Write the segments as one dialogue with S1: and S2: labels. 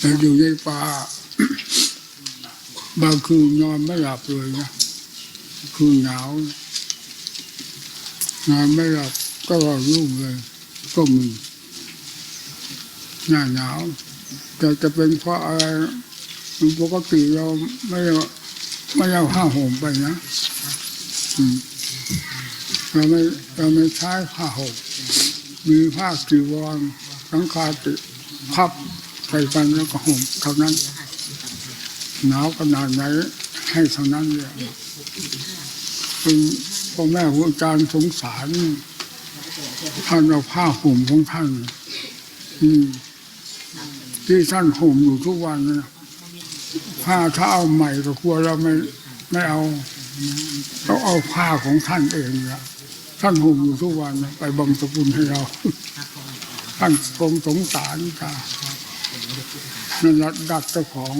S1: แต่อยู่ในป่าบางคืนนอนไม่หลับเลยนะคืนหนาวนอนไม่หลับก็รอรุ่งเลย ก็มีหน้าหนาวแต่จะเป็นเพราะอะไรปกติเราไม่ได้ไม่เอาผ้าห่มไปนะเราไม่เราไม่ใช้ผ้าห่มมีผ้ากีวรสังคาติพับ ใส่กันแล้วก็ห่มเท่านั้นหนาวขนาดไหนให้เท่านั้นเลยเป็นพ่อแม่ครูอาจารย์สงสารท่านเอาผ้าห่มของท่านอืมที่ท่านห่มอยู่ทุกวันนะผ้าถ้าเอาใหม่ก็กลัวเราไม่ไม่เอาเราเอาผ้าของท่านเองนะท่านห่มอยู่ทุกวันนะไปบังสกุลให้เราท่านคงสงสารค่ะ นั่นละดัดเจ้าของ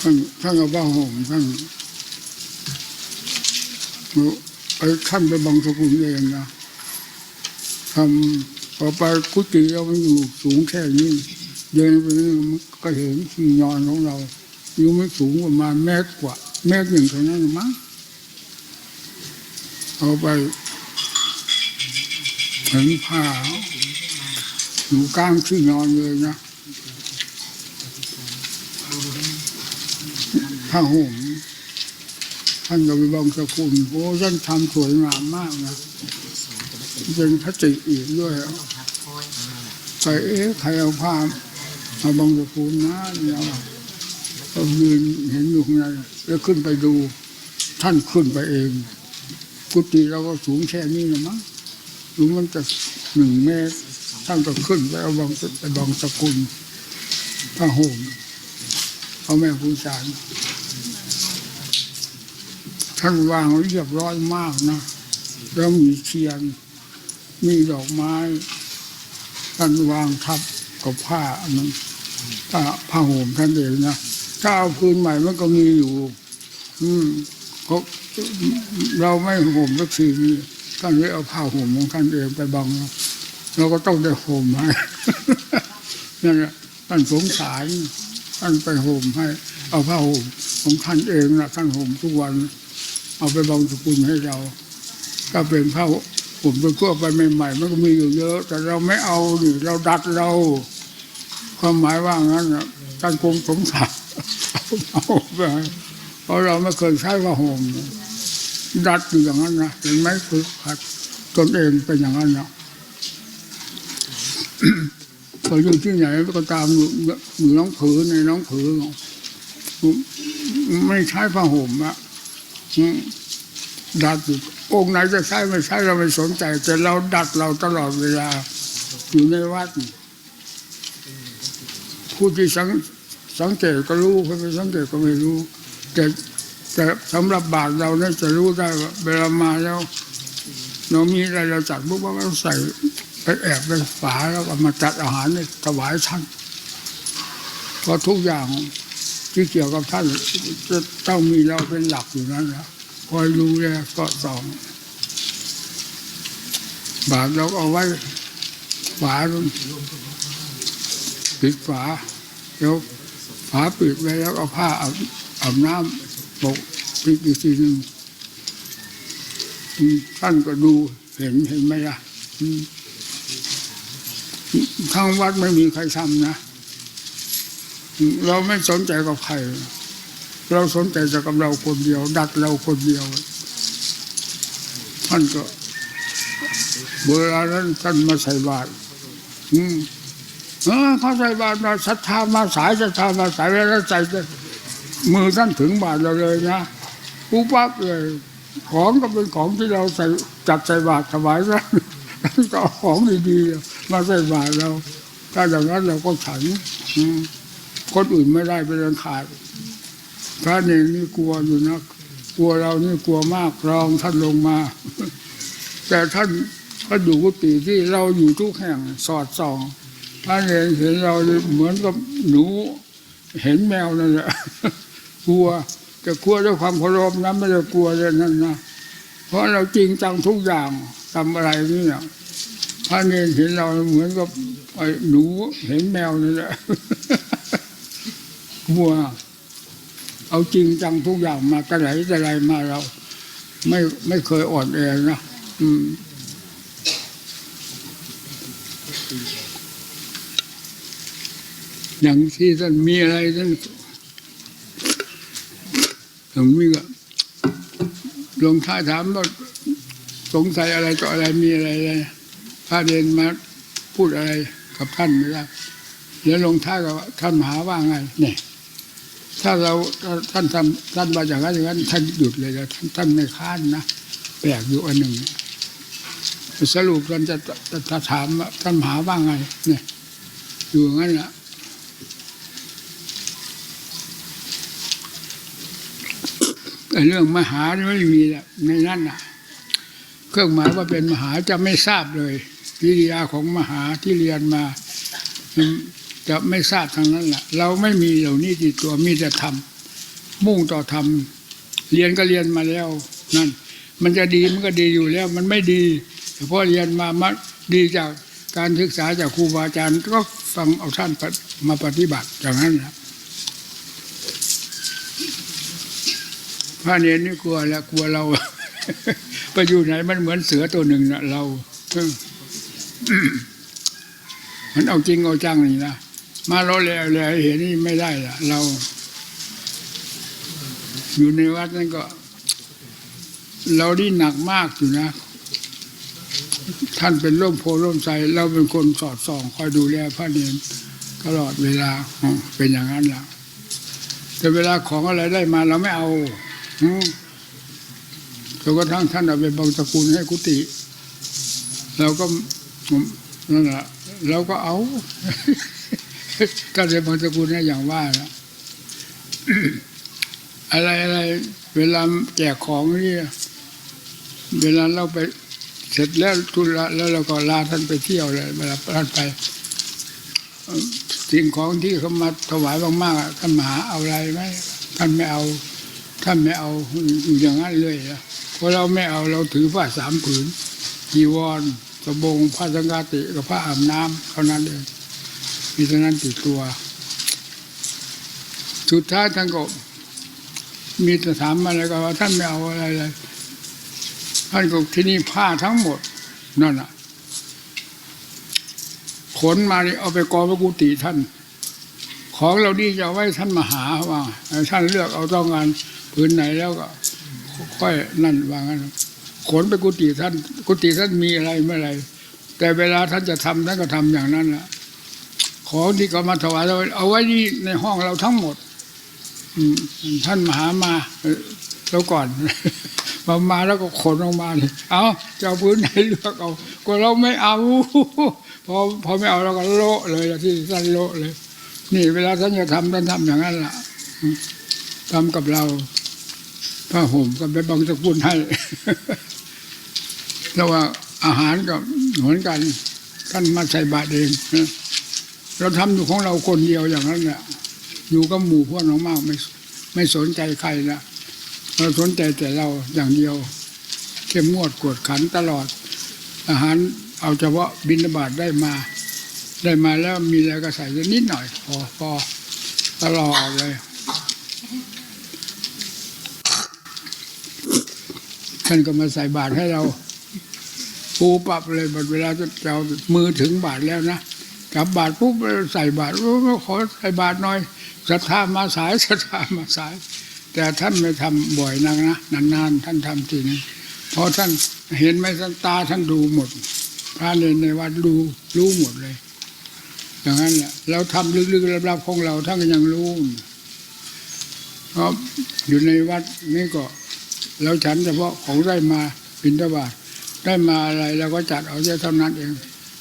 S1: ท่านท่านเอาผ้าห่มท่านไปท่านไปบังสกุลเองนะทำพอไปกุฏิเรามันอยู่สูงแค่นี้ เดินไปนี่ก็เห็นที่นอนของเราอยู่ไม่สูงประมาณเมตรกว่าเมตรหนึ่งเท่านั้นมั้ง เอาไปเห็นผ้าอยู่กลางที่นอนเลยนะผ้าห่มท่านก็ไปบังสกุลโอ้ท่านทำสวยงามมากนะเป็นพระติอีกด้วยใส่เอ๊ะใครเอาผ้ามาบังสกุลนะเนี่ยก็ยืนเห็นอยู่ข้างในแล้วขึ้นไปดู ท่านขึ้นไปเอง กุฏิเราก็สูงแค่นี้นะมั้งหรือมันจะหนึ่งเมตรท่านก็ขึ้นไปเอาบังไปบังสกุลผ้าห่มพ่อแม่ครูอาจารย์ท่านวางเรียบร้อยมากนะแล้วมีเทียน มีดอกไม้ ท่านวางทับกับผ้าอันนั้นผ้าผ้าห่มท่านเองนะถ้าเอาคืนใหม่มันก็มีอยู่ อืมเขา เราไม่ห่มสักทีนี้ท่านเลยเอาผ้าห่มของท่านเองไปบังเราก็ต้องได้ห่มให้นั่นแหละท่านสงสารท่านไปห่มให้ เอาผ้าห่มของท่านเองนะท่านห่มทุกวัน เอาไปบังสกุลให้เราก็เป็นผ้าห่มไปทั่วไปใหม่ๆมันก็มีอยู่เยอะ แต่เราไม่เอาดิเราดัดเรา ความหมายว่างั้นท่านคงสงสารเอาไปเพราะเราไม่เคยใช้ผ้าห่ม ดัดอยู่อย่างนั้นนะเห็นไหมคือขัดตนเองเป็นอย่างนั้นนะพออยู่ที่ไหนก็ตามอยู่อยู่น้องผือในน้องผือไม่ใช้ผ้าห่มอะดัดอยู่องค์ไหนจะใช้ไม่ใช้เราไม่สนใจ แต่เราดัดเราตลอดเวลา อยู่ในวัด ผู้ที่สังสังเกตก็รู้ผู้ไม่สังเกตก็ไม่รู้ แต่ แต่สำหรับบาทเราเนี่ยจะรู้ได้ว่าเวลามาแล้วเรามีอะไรเราจัดปุ๊บว่าเราใส่ไปแอบไปฝาแล้วก็มาจัดอาหารเนี่ยถวายท่านเพราะทุกอย่างที่เกี่ยวกับท่านจะต้องมีเราเป็นหลักอยู่นั้นนะคอยดูแลก็สองบาทเราเอาไว้ฝาปิดฝาแล้วฝาปิดไว้แล้วเอาผ้าอาบอาบน้ำ ปกปิดอีกทีหนึ่งท่านก็ดูเห็นเห็นไหมล่ะอืมทางวัดไม่มีใครทำนะ เราไม่สนใจกับใคร เราสนใจแต่กับเราคนเดียว ดัดเราคนเดียว ท่านก็เวลานั้นท่านมาใส่บาตรอืมเออเขาใส่บาตรมาศรัทธามาสายศรัทธามาสายแล้วใส่ มือท่านถึงบาตรเราเลยนะปุ๊บปั๊บเลย ของก็เป็นของที่เราใส่จัดใส่บาตรถวายท่านก็ของดีๆมาใส่บาตรเรา ถ้าอย่างนั้นเราก็ฉันคนอื่นไม่ได้เป็นอันขาดพระเนรนี่กลัวอยู่นะกลัวเรานี่กลัวมากรองท่านลงมา แต่ท่านก็อยู่กุฏิที่เราอยู่ทุกแห่งสอดส่องพระเนรเห็นเราเหมือนกับหนูเห็นแมวนั่นแหละ กลัวแต่กลัวด้วยความเคารพนะไม่ได้กลัวเลยนั่นนะเพราะเราจริงจังทุกอย่างทำอะไรนี่เนี่ยพระเนรเห็นเราเหมือนกับไอ้หนูเห็นแมวนี่แหละกลัวเอาจริงจังทุกอย่างมาแต่ไหนแต่ไรมาเรา ไม่ไม่เคยอ่อนแอนะอืมอย่างที่ท่านมีอะไรท่าน ผมมีก็ลงท้ายถามว่าสงสัยอะไรต่ออะไรมีอะไรเลยพระเดนมาพูดอะไรกับท่านไม่ได้แล้วลงท้ายกับว่าท่านมหาว่าไงเนี่ยถ้าเราท่านทำท่านมาอย่างนั้นอย่างนั้นท่านหยุดเลยนะท่านท่านไม่ค้านนะแปลกอยู่อันหนึ่งสรุปท่านจะจะถามว่าท่านมหาว่าไง เนี่ย อยู่งั้นแหละ ไอ้ เรื่องมหาไม่มีละในนั้นน่ะ เครื่องหมายว่าเป็นมหาจะไม่ทราบเลยวิริยาของมหาที่เรียนมา จะไม่ทราบทางนั้นแหละเราไม่มีเหล่านี้ติดตัวมีแต่ทำมุ่งต่อทำเรียนก็เรียนมาแล้วนั่นมันจะดีมันก็ดีอยู่แล้ว มันไม่ดีแต่พอเรียนมามันดีจากการศึกษาจากครูบาอาจารย์ก็ฟังเอาท่านมาปฏิบัติอย่างนั้นนะ พระเนรนี่กลัวแล้วกลัวเรา ไปอยู่ไหนมันเหมือนเสือตัวหนึ่งนะเรามันเอาจริงเอาจังนี่นะมาล้อแล้วแล้วเห็นนี่ไม่ได้ละเรา อยู่ในวัดนั่นก็ เราดีหนักมากอยู่นะ ท่านเป็นร่มโพร่มใสเราเป็นคนสอดส่อง คอยดูแลพระเนรตลอดเวลาเป็นอย่างนั้นแหละแต่เวลาของอะไรได้มาเราไม่เอา จนกระทั่งท่านเอาไปบางสกุลให้กุฏิเราก็นั่นแหละเราก็เอาถ้าจะบางสกุลให้อย่างว่านะอะไรอะไรเวลาแจกของนี่เวลาเราไปเสร็จแล้วทุระแล้วเราก็ลาท่านไปเที่ยวเลยเวลาท่านไปสิ่งของที่เขามาถวายมากๆท่านมหาเอาอะไรไหมท่านไม่เอา ท่านไม่เอาอยู่อย่างนั้นเลยนะเพราะเราไม่เอาเราถือผ้าสามผืนจีวรสบงผ้าสังฆาติกับผ้าอาบน้ำเท่านั้นเองมีเท่านั้นติดตัว สุดท้ายท่านก็มีแต่ถามมาแล้วก็ว่าท่านไม่เอาอะไรเลยท่านก็ที่นี่ผ้าทั้งหมดนั่นน่ะขนมานี่เอาไปกองพระกุฏิท่าน ของเราดีจะไว้ท่านมาหาว่าท่านเลือกเอาต้องการ พื้นไหนแล้วก็ ค่อยนั่นวางั้นขนไปกุฏิท่าน กุฏิท่านมีอะไรเมื่อไรแต่เวลาท่านจะทำท่านก็ทำอย่างนั้นละของที่เขามาถวายเราเอาไว้ที่ในห้องเราทั้งหมดอืท่านมหามาแล้วก่อนมามาแล้วก็ขนออกมาเลยเอาจะเอาพื้นไหนเลือกเอาก็เราไม่เอาพอพอไม่เอาเราก็โละเลยที่ท่านโละเลย นี่ เวลาท่านจะทำท่านทำอย่างนั้นล่ะทำกับเรา ผ้าห่มก็ไปบังสกุลให้แล้วว่าอาหารก็เหมือนกันท่านมาใส่บาตรเองเราทำอยู่ของเราคนเดียวอย่างนั้นแหละอยู่กับหมู่พวกน้องมากไม่ไม่สนใจใครนะเราสนใจแต่เราอย่างเดียว เข้มงวดกวดขันตลอด อาหารเอาเฉพาะบิณฑบาตได้มา ได้มาแล้วมีอะไรก็ใส่นิดหน่อยพอพอตลอดเลย ท่านก็มาใส่บาตรให้เราปูปรับเลยบัดเวลาจะเอามือถึงบาทแล้วนะจับบาทปุ๊บใส่บาทโอ้ขอใส่บาทหน่อยศรัทธามาสายศรัทธามาสาย แต่ท่านไม่ทำบ่อยนักนะนานๆท่านทำทีนึงพราะท่านเห็นไหมท่านตาท่านดูหมดพระในในวัดดูรู้หมดเลย อย่างนั้นแหละเราทำลึกๆลับๆของเราท่านก็ยังรู้เพราะอยู่ในวัดนี่ก็ เราฉันเฉพาะของได้มาบิณฑบาตได้มาอะไรเราก็จัดเอาแค่เท่านั้นเอง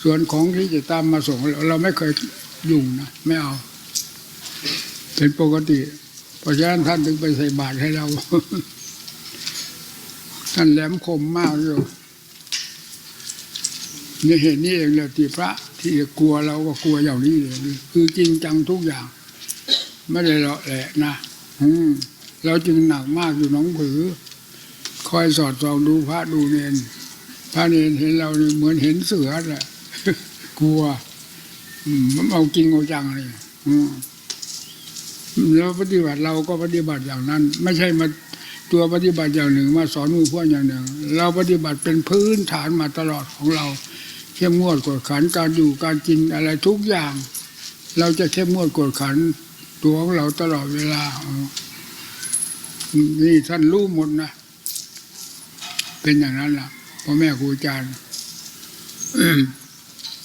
S1: ส่วนของที่จะตามมาส่งเราไม่เคยยุ่งนะไม่เอา เป็นปกติ เพราะฉะนั้นท่านถึงไปใส่บาตรให้เราท่านแหลมคมมากอยู่นี่เห็นนี่เองเลยที่พระ ที่กลัวเราก็กลัวอย่างนี้เลยคือจริงจังทุกอย่าง ไม่ได้เลาะแหละนะ อืมเราจึงหนักมากอยู่น้องผือ ออยสอดส่องดูพระดูเนนพระเนนเห็นเราเหมือนเห็นเสือแหละกลัวมันเอาจริงเอาจังเลยแล้วปฏิบัติเราก็ปฏิบัติอย่างนั้น ไม่ใช่มาตัวปฏิบัติอย่างหนึ่ง มาสอนมือพวกอย่างหนึ่ง เราปฏิบัติเป็นพื้นฐานมาตลอดของเรา เข้มงวดกวดขันการอยู่การกินอะไรทุกอย่าง เราจะเข้มงวดกวดขันตัวของเราตลอดเวลานี่ท่านรู้หมดนะ เป็นอย่างนั้นล่ะพ่อแม่ครูอาจารย์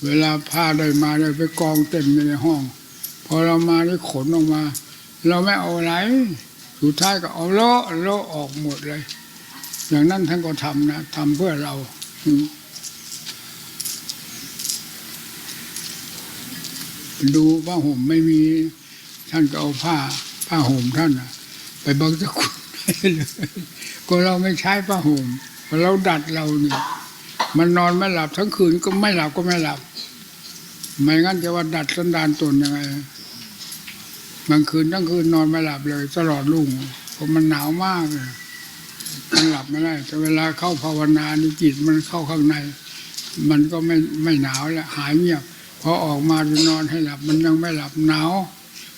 S1: เวลาผ้าได้มาได้ไปกองเต็มในห้อง พอเรามาได้ขนออกมา เราไม่เอาอะไรสุดท้ายก็เอาโลโลออกหมดเลย อย่างนั้นท่านก็ทำนะทำเพื่อเราดูผ้าห่มไม่มี ท่านก็เอาผ้า ผ้าห่มท่านน่ะไปบิกตะกุนให้เลยก็เราไม่ใช้ผ้าห่ม เพราะเราดัดเราเนี่ย มันนอนไม่หลับทั้งคืนก็ไม่หลับก็ไม่หลับ ไม่งั้นจะว่าดัดสันดานตนยังไงบางคืนทั้งคืนนอนไม่หลับเลย ตลอดรุ่งเพราะมันหนาวมากเลยมันหลับไม่ได้แต่เวลาเข้าภาวนานี่จิตมันเข้าข้างใน มันก็ไม่ไม่หนาวแล้วหายเงียบพอออกมาจะนอนให้หลับ มันยังไม่หลับหนาว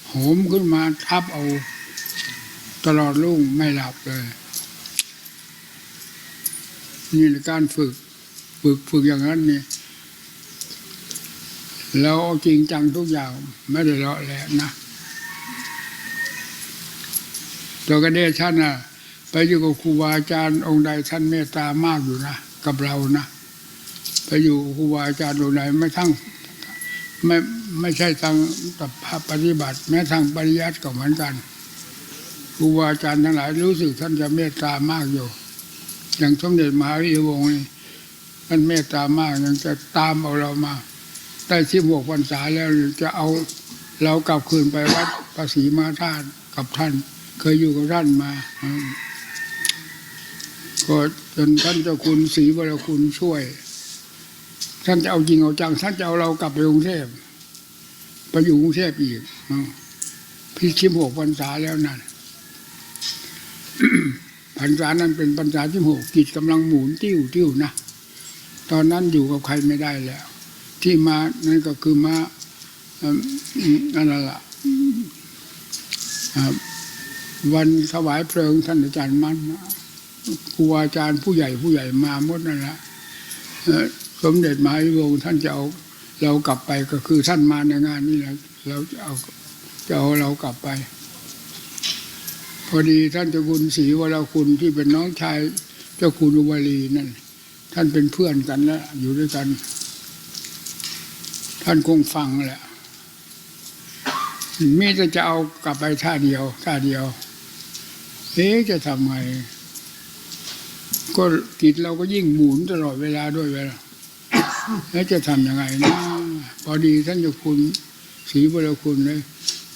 S1: โหมขึ้นมาทับเอา ตลอดรุ่งไม่หลับเลย นี่ในการฝึก ฝึกฝึกอย่างนั้นนี่เอาจริงจังทุกอย่างไม่ได้เลาะแหละนะตัวกระเดชท่านน่ะ ไปอยู่กับครูบาอาจารย์องค์ใดท่านเมตตามากอยู่นะกับเรานะไปอยู่ครูบาอาจารย์องค์ใดไม่ทั้งไม่ไม่ใช่ทางปฏิบัติ แม้ทางปริยัติก็เหมือนกันครูบาอาจารย์ทั้งหลายรู้สึกท่านจะเมตตามากอยู่ อย่างสมเด็จมหาวิวงศ์นี่ท่านเมตตามากยังจะตามเอาเรามา ได้สิบหกพรรษาแล้วจะเอาเรากลับคืนไปวัดภาษีมาธาตุกับท่าน เคยอยู่กับท่านมาก็จนท่านเจ้าคุณศรีวรคุณช่วย ท่านจะเอาจริงเอาจังท่านจะเอาเรากลับไปกรุงเทพไปอยู่กรุงเทพอีกพี่ชิมหกพรรษาแล้วนั่น รรษานั้นเป็นพรรษาที่หกกิจกำลังหมุนติ้วติ้วนะตอนนั้นอยู่กับใครไม่ได้แล้ว ที่มานั่นก็คือมาอิ่มอืมนั่นละวันถวายเพลิงท่านอาจารย์มั่นครูอาจารย์ผู้ใหญ่ผู้ใหญ่มาหมดนั่นแหละสมเด็จมหาวิวงท่านจะเอาเรากลับไปก็คือท่านมาในงานนี้แหละเราจะเอาจะเอาเรากลับไป พอดีท่านเจ้าคุณศรีวรคุณที่เป็นน้องชายเจ้าคุณอุบาลีนั่น ท่านเป็นเพื่อนกันแล้วอยู่ด้วยกัน ท่านคงฟังแหละมีแต่จะเอากลับไปท่าเดียวท่าเดียว เอ๊จะทำไงก็กิจเราก็ยิ่งหมุนตลอดเวลาด้วยเวลาแล้วจะทำยังไงนะ พอดีท่านเจ้าคุณศรีบรคุณเลย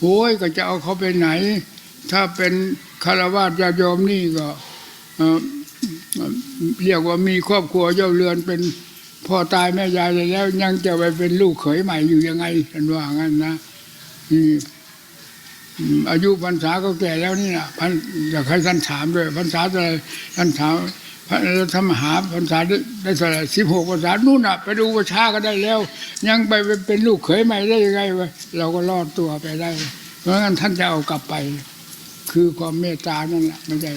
S1: โอ้ยก็จะเอาเขาไปไหน ถ้าเป็น คารวะญาโยมนี่ก็เรียกว่ามีครอบครัวเจ้าเรือนเป็นพ่อตายแม่ยายแล้วยังจะไปเป็นลูกเขยใหม่อยู่ยังไงท่านว่างั้นนะอายุพรรษาก็แก่แล้วนี่นะพันอยากให้ท่านถามด้วยพรรษาอะไรท่านถามพระธรรมหาพรรษาได้ได้เท่าไหร่สิบหกพรรษานู่นน่ะ ไปดูประชาก็ได้แล้ว ยังไปเป็นลูกเขยใหม่ได้ยังไงวะเราก็รอดตัวไปได้ เพราะงั้นท่านจะเอากลับไป คือความเมตตานั่นแหละไม่ใช่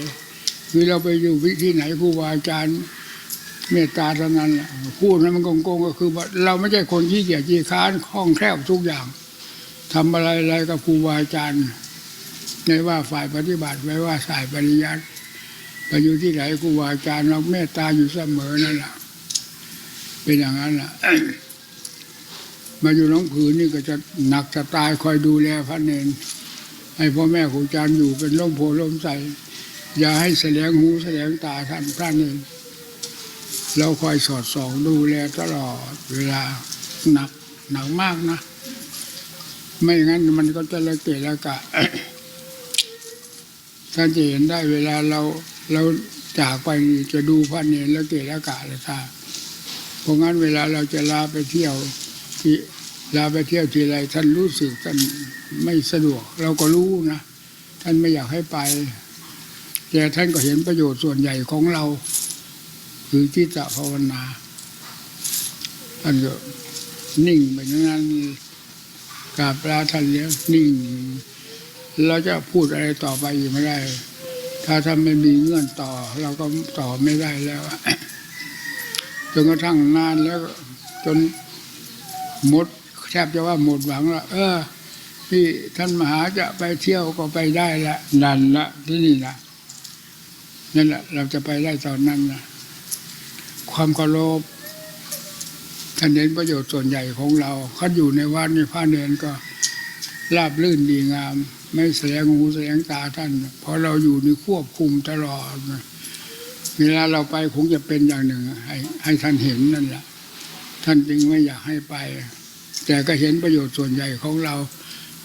S1: คือเราไปอยู่วิธีไหนครูบาอาจารย์เมตตาเท่านั้นแหละพูดนั้นมันโกงๆก็คือเราไม่ใช่คนที่เกียจขี้ค้านคล่องแคล่วทุกอย่างทำอะไรอะไรกับครูบาอาจารย์ไม่ว่าฝ่ายปฏิบัติไม่ว่าสายปริยัติไปอยู่ที่ไหนครูบาอาจารย์เราเมตตาอยู่เสมอนั่นแหละเป็นอย่างนั้นแหละมาอยู่หน้องผืนนี่ก็จะหนักจะตายคอยดูแลพระเนน ให้พ่อแม่ครูอาจารย์อยู่เป็นร่มโพล่มใสอย่าให้แสลงหูแสลงตาท่านท่านเองเราคอยสอดส่องดูแลตลอดเวลาหนักหนักมากนะ ไม่งั้นมันก็จะละเกะละกะท่านจะเห็นได้เวลาเราเราจากไปจะดูพระเนรละเกะละกะเลยค่ะเพราะงั้นเวลาเราจะลาไปเที่ยวที่ ลาไปเที่ยวทีไรท่านรู้สึกท่านไม่สะดวก เราก็รู้นะท่านไม่อยากให้ไปแต่ท่านก็เห็นประโยชน์ส่วนใหญ่ของเรา คือจิตภาวนาท่านก็นิ่งไปอย่างนั้นกราบลาท่านแล้วนิ่ง เราจะพูดอะไรต่อไปอีกไม่ได้ ถ้าท่านไม่มีเงื่อนต่อ เราก็ต่อไม่ได้แล้วจนกระทั่งนานแล้วจนหมด แทบจะว่าหมดหวังละเออที่ท่านมหาจะไปเที่ยวก็ไปได้ละนั่นละที่นี่นะนั่นแหละเราจะไปได้ตอนนั้นนะความเคารพท่านเน้นประโยชน์ส่วนใหญ่ของเราเขาอยู่ในวัดในพระเนนก็ราบลื่นดีงาม ไม่แสดงหูแสดงตาท่านเพราะเราอยู่ในควบคุมตลอดเวลาเราไปคงจะเป็นอย่างหนึ่ง ให้ให้ท่านเห็นนั่นแหละท่านจึงไม่อยากให้ไป แต่ก็เห็นประโยชน์ส่วนใหญ่ของเรา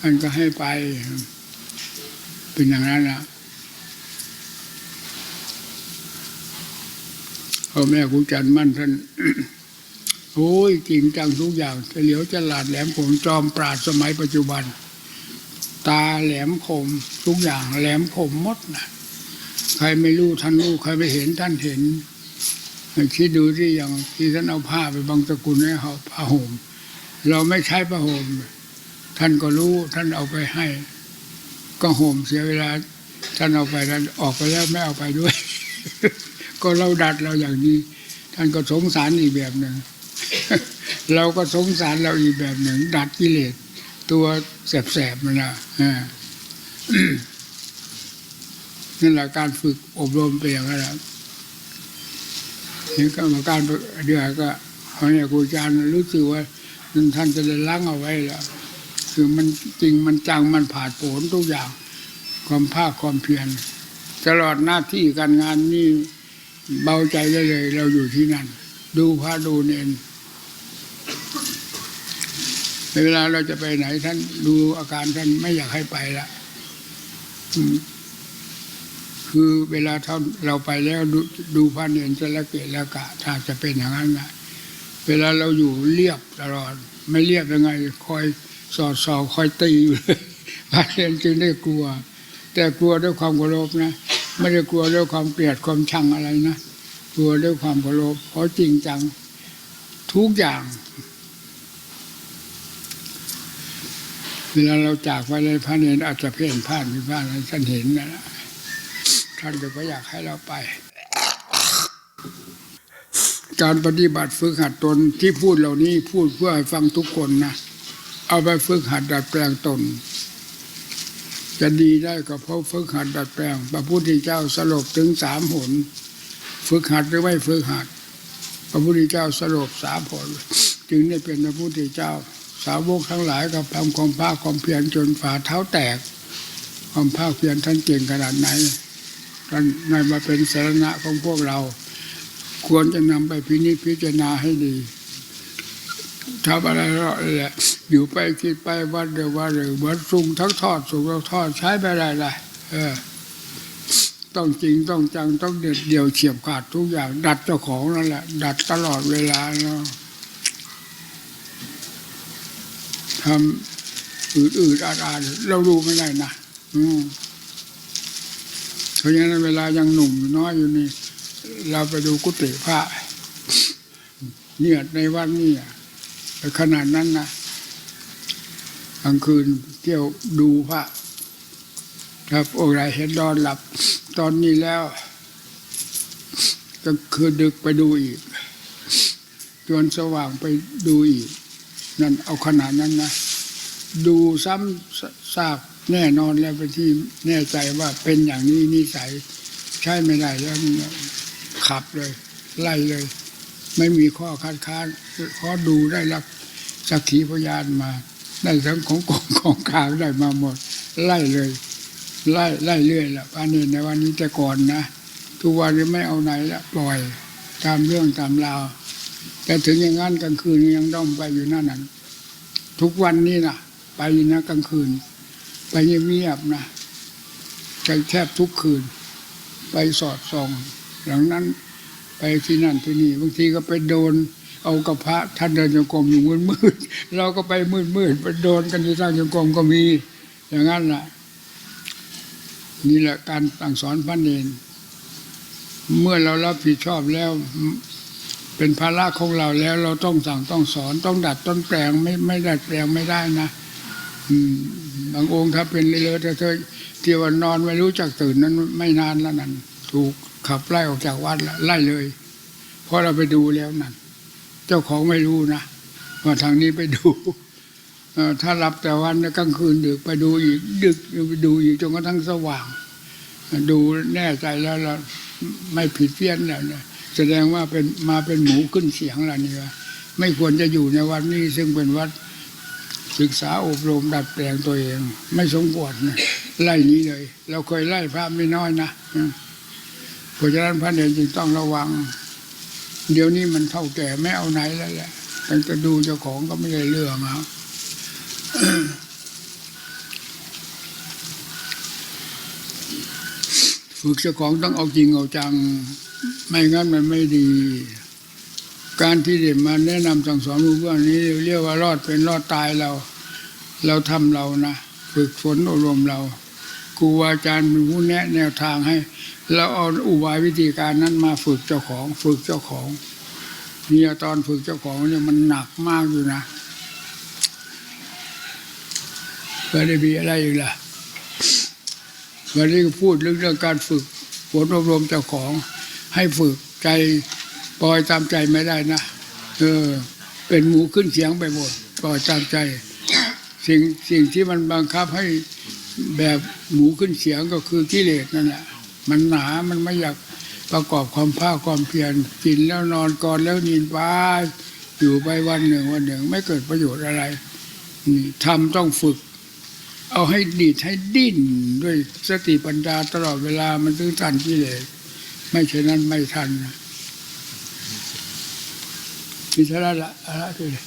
S1: ท่านก็ให้ไป เป็นอย่างนั้นนะพ่อแม่ครูจันทร์มั่นท่านโอ้ยจริงจังทุกอย่างเฉลียวฉลาดแหลมคมจอมปราดสมัยปัจจุบัน ตาแหลมคมทุกอย่างแหลมคมมดนะใครไม่รู้ท่านรู้ใครไม่เห็นท่านเห็นคิดดูที่อย่างที่ท่านเอาผ้าไปบังสกุลให้เขาผ้าห่ม เราไม่ใช้ผ้าห่มท่านก็รู้ท่านเอาไปให้ ก็โหมเสียเวลา ท่านเอาไปแล้วออกไปแล้วไม่เอาไปด้วย ก็เราดัดเราอย่างนี้ ท่านก็สงสารอีกแบบหนึ่งเราก็สงสารเราอีกแบบหนึ่ง ดัดกิเลสตัวแสบๆมันนะนั่นแหละการฝึกอบรมเป็นอย่างนั้นแหละเห็นกรรมการเดือก็เขาเนี่ยครูอาจารย์รู้สึกว่า ท่านจะได้ล้างเอาไว้แล้วคือมันจริงมันจังมันผ่าดโผนทุกอย่าง ความภาคความเพียรตลอดหน้าที่การงานนี่เบาใจได้เลย เราอยู่ที่นั่น ดูพระดูเนนเวลาเราจะไปไหนท่านดูอาการท่านไม่อยากให้ไปละคือเวลาท่านเราไปแล้วดูดูพระเนรจะละเกะละกะถ้าจะเป็นอย่างนั้นนะ เวลาเราอยู่เรียบตลอด ไม่เรียบยังไง คอยสอดส่อคอยตีอยู่พระเนรจึงได้กลัว แต่กลัวด้วยความเคารพนะ ไม่ได้กลัวด้วยความเกลียดความชังอะไรนะกลัวด้วยความเคารพเพราะจริงจังทุกอย่าง เวลาเราจากไปเลยพระเนรอาจจะเพ่นพ่านพิพานอะไรท่านเห็นนะท่านก็อยากให้เราไป การปฏิบัติฝึกหัดตนที่พูดเหล่านี้พูดเพื่อให้ฟังทุกคนนะ เอาไปฝึกหัดดัดแปลงตน จะดีได้ก็เพราะฝึกหัดดัดแปลงพระพุทธเจ้าสลบถึงสามหน ฝึกหัดหรือไม่ฝึกหัด พระพุทธเจ้าสลบสามหนจึงได้เป็นพระพุทธเจ้า สาวกทั้งหลายกับทำความภาคความเพียรจนฝ่าเท้าแตก ความภาคเพียรท่านเก่งขนาดไหนท่านนำมาเป็นสาระของพวกเรา ควรจะนำไปพินิจพิจารณาให้ดีทำอะไรก็แหละอยู่ไปคิดไปวันเดียววันเดียวเหมือนสุงทั้งทอดสุงทั้งทอดใช้ไม่ได้เลยเออ ต้องจริงต้องจังต้องเด็ดเดี่ยวเฉียบขาดทุกอย่าง ดัดเจ้าของนั่นแหละ ดัดตลอดเวลาเนาะทำอืดๆอาดๆเราดูไม่ได้นะอืมเพราะฉะนั้นเวลายังหนุ่มน้อยอยู่นี่ เราไปดูกุฏิพระเนี่ยในวันนี้ขนาดนั้นนะกลางคืนเที่ยวดูพระถ้าพวกไรเห็นนอนหลับ ตอนนี้แล้วกลางคืนดึกไปดูอีกจนสว่างไปดูอีก นั่นเอาขนาดนั้นนะ ดูซ้ำซากแน่นอนแล้วเป็นที่แน่ใจว่าเป็นอย่างนี้นิสัยใช่ไม่ได้แล้วนี่ ขับเลย ไล่เลย ไม่มีข้อคัดค้านขอดูได้รับสักขีพยานมา ได้ทั้งของกองของกลางได้มาหมด ไล่เลย ไล่ไล่เรื่อยละอันนี้ในวันนี้แต่ก่อนนะทุกวันนี้ไม่เอาไหนละปล่อย ตามเรื่องตามราวแต่ถึงอย่างนั้นกลางคืนยังต้องไปอยู่นั่นน่ะทุกวันนี้นะไปนะกลางคืน ไปเงียบๆนะไปแทบทุกคืน ไปสอดส่อง หลังนั้นไปที่นั่นที่นี่บางทีก็ไปโดน เอากระพระท่านเดินจงกรมอยู่มืดมืดเราก็ไปมืดมืดไปโดนกันที่ท่านจงกรมก็มี อย่างนั้นแหละนี่แหละการสั่งสอนพระเนนเมื่อเรารับผิดชอบแล้ว เป็นภาระของเราแล้วเราต้องสั่งต้องสอนต้องดัดต้องแปลงไม่ไม่ดัดแปลงไม่ได้นะอืมบางองค์ถ้าเป็นเลอะๆเทอะๆที่ว่านอนไม่รู้จักตื่นนั้นไม่นานแล้วนั่นถูก ขับไล่ออกจากวัดไล่เลย เพราะเราไปดูแล้วนั่นเจ้าของไม่รู้นะว่าทางนี้ไปดูถ้ารับแต่วันกลางคืนดึกไปดูอีกดึกไปดูอีกจนกระทั่งสว่าง ดูแน่ใจแล้วเราไม่ผิดเพี้ยนแล้วเนี่ยแสดงว่าเป็นมาเป็นหมูขึ้นเสียงแล้วนี่ว่าไม่ควรจะอยู่ในวัดนี้ซึ่งเป็นวัดศึกษาอบรมดัดแปลงตัวเอง ไม่สมควรนะไล่นี้เลย เราเคยไล่พระไม่น้อยนะ เพราะฉะนั้นพระเนรจึงต้องระวัง เดี๋ยวนี้มันเท่าแก่ไม่เอาไหนแล้วแหละตั้งแต่ดูเจ้าของก็ไม่ได้เรื่องเอาฝึกเจ้าของต้องเอาจริงเอาจัง ไม่งั้นมันไม่ดี การที่เด็กมาแนะนำสั่งสอนรู้ว่านี้ เรียกว่ารอดเป็นรอดตายเรา เราทำเรานะ ฝึกฝนอบรมเรา ครูอาจารย์เป็นผู้แนะแนวทางให้เราเอาอุบายวิธีการนั้นมาฝึกเจ้าของ ฝึกเจ้าของเนี่ยตอนฝึกเจ้าของเนี่ยมันหนักมากอยู่นะก็ได้มีอะไรอีกล่ะวันนี้ก็พูดเรื่องเรื่องการฝึกฝนอบรมเจ้าของ ให้ฝึกใจปล่อยตามใจไม่ได้นะเออ เป็นหมูขึ้นเสียงไปหมดปล่อยตามใจ สิ่งสิ่งที่มันบังคับให้แบบ หมูขึ้นเสียงก็คือกิเลสนั่นแหละมันหนามันไม่อยากประกอบความภาคความเพียรกินแล้วนอนก่อนแล้วนินไปอยู่ไปวันหนึ่งวันหนึ่ง ไม่เกิดประโยชน์อะไรนี่ทำต้องฝึก เอาให้ดีดให้ดิ้นด้วยสติปัญญาตลอดเวลามันถึงทันกิเลสไม่เช่นนั้นไม่ทันนะมีเท่าละอะไรคือ